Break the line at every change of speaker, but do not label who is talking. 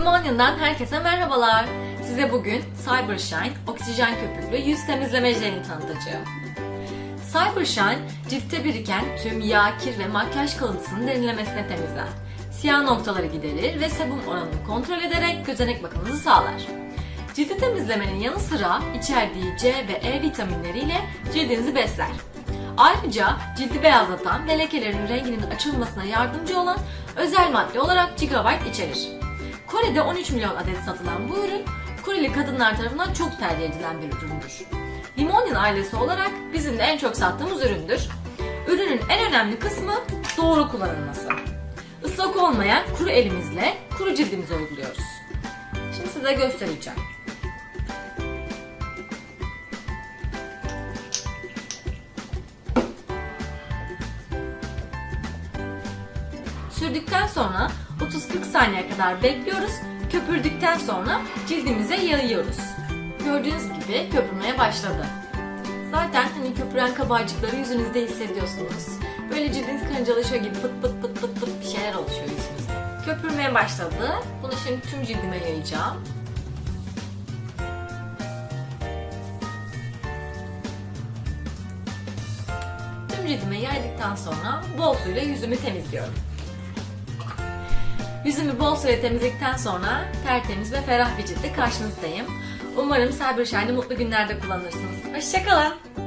Numanya'dan herkese merhabalar. Size bugün Cybershine oksijen köpüklü yüz temizleme jelini tanıtacağım. Cybershine ciltte biriken tüm yağ, kir ve makyaj kalıntısını derinlemesine temizler. Siyah noktaları giderir ve sebum oranını kontrol ederek gözenek bakımınızı sağlar. Cildi temizlemenin yanı sıra içerdiği C ve E vitaminleriyle cildinizi besler. Ayrıca cildi beyazlatan ve lekelerin renginin açılmasına yardımcı olan özel madde olarak Gigabyte içerir. Kore'de 13 milyon adet satılan bu ürün Koreli kadınlar tarafından çok tercih edilen bir üründür. Limonyan ailesi olarak bizim de en çok sattığımız üründür. Ürünün en önemli kısmı doğru kullanılması. Islak olmayan kuru elimizle kuru cildimize uyguluyoruz. Şimdi size göstereceğim. Sürdükten sonra 30-40 saniye kadar bekliyoruz. Köpürdükten sonra cildimize yayıyoruz. Gördüğünüz gibi köpürmeye başladı. Zaten hani köpüren kabarcıkları yüzünüzde hissediyorsunuz. Böyle cildiniz karıncalaşıyor gibi pıt pıt pıt pıt pıt bir şeyler oluşuyor yüzünüzde. Köpürmeye başladı. Bunu şimdi tüm cildime yayacağım. Tüm cildime yaydıktan sonra bol suyla yüzümü temizliyorum. Yüzümü bol suyla temizledikten sonra tertemiz ve ferah bir ciltle karşınızdayım. Umarım Cybershine'ı mutlu günlerde kullanırsınız. Hoşçakalın.